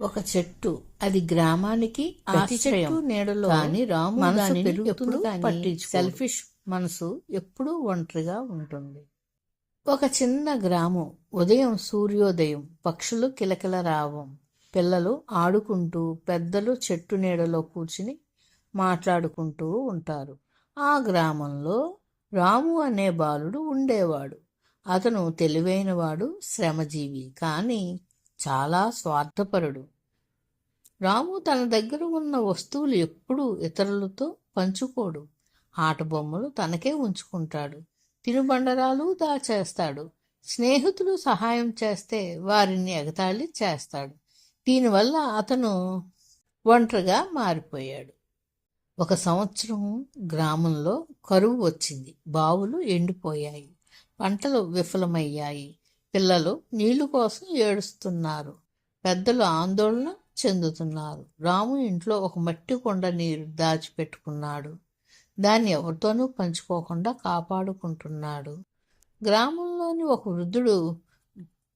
ఒక చెట్టు. అది గ్రామానికి ఆశ్రయం నీడలో కానీ రాము మనసు ఎప్పుడు పట్టించు సెల్ఫిష్ మనసు ఎప్పుడూ ఒంటరిగా ఉంటుంది. ఒక చిన్న గ్రామం. ఉదయం సూర్యోదయం. పక్షులు కిలకిల రావం. పిల్లలు ఆడుకుంటూ పెద్దలు చెట్టు నీడలో కూర్చుని మాట్లాడుకుంటూ ఉంటారు. ఆ గ్రామంలో రాము అనే బాలుడు ఉండేవాడు. అతను తెలివైనవాడు శ్రమజీవి. కానీ చాలా స్వార్థపరుడు. రాము తన దగ్గర ఉన్న వస్తువులు ఎప్పుడూ ఇతరులతో పంచుకోడు. ఆట బొమ్మలు తనకే ఉంచుకుంటాడు. తినుబండరాలు దాచేస్తాడు. స్నేహితులు సహాయం చేస్తే వారిని ఎగతాళి చేస్తాడు. దీనివల్ల అతను ఒంటరిగా మారిపోయాడు. ఒక సంవత్సరం గ్రామంలో కరువు వచ్చింది. బావులు ఎండిపోయాయి. పంటలు విఫలమయ్యాయి. పిల్లలు నీళ్ళు కోసం ఏడుస్తున్నారు. పెద్దలు ఆందోళన చెందుతున్నారు. రాము ఇంట్లో ఒక మట్టి కొండ నీరు దాచిపెట్టుకున్నాడు. దాన్ని ఎవరితోనూ పంచుకోకుండా కాపాడుకుంటున్నాడు. గ్రామంలోని ఒక వృద్ధుడు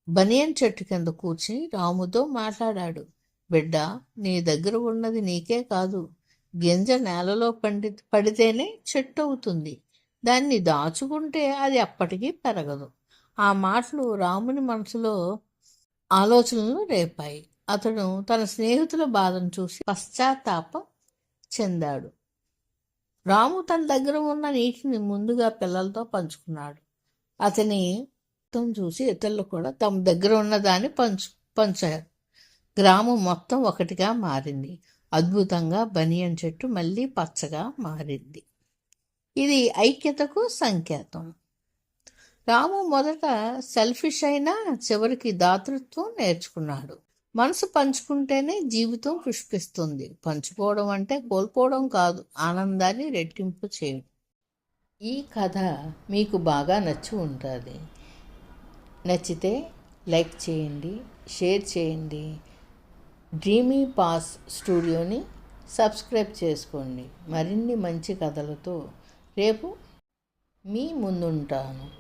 బనియన్ చెట్టు కింద కూర్చుని రాముతో మాట్లాడాడు. బిడ్డ నీ దగ్గర ఉన్నది నీకే కాదు. గింజ నేలలో పండి పడితేనే చెట్టు అవుతుంది. దాన్ని దాచుకుంటే అది అప్పటికీ పెరగదు. ఆ మాటలు రాముని మనసులో ఆలోచనలు రేపాయి. అతడు తన స్నేహితుల బాధను చూసి పశ్చాత్తాపం చెందాడు. రాము తన దగ్గర ఉన్న నీటిని ముందుగా పిల్లలతో పంచుకున్నాడు. అతని మొత్తం చూసి ఇతరులు కూడా తమ దగ్గర ఉన్న దాన్ని పంచు పంచారు. గ్రామం మొత్తం ఒకటిగా మారింది. అద్భుతంగా బనియన్ చెట్టు మళ్ళీ పచ్చగా మారింది. ఇది ఐక్యతకు సంకేతం. రాము మొదట సెల్ఫిష్ అయినా చివరికి దాతృత్వం నేర్చుకున్నాడు. మనసు పంచుకుంటేనే జీవితం పుష్పిస్తుంది. పంచుకోవడం అంటే కోల్పోవడం కాదు ఆనందాన్ని రెట్టింపు చేయడం. ఈ కథ మీకు బాగా నచ్చి ఉంటుంది. నచ్చితే లైక్ చేయండి షేర్ చేయండి. డ్రీమీ పాస్ స్టూడియోని సబ్స్క్రైబ్ చేసుకోండి. మరిన్ని మంచి కథలతో రేపు మీ ముందుంటాను.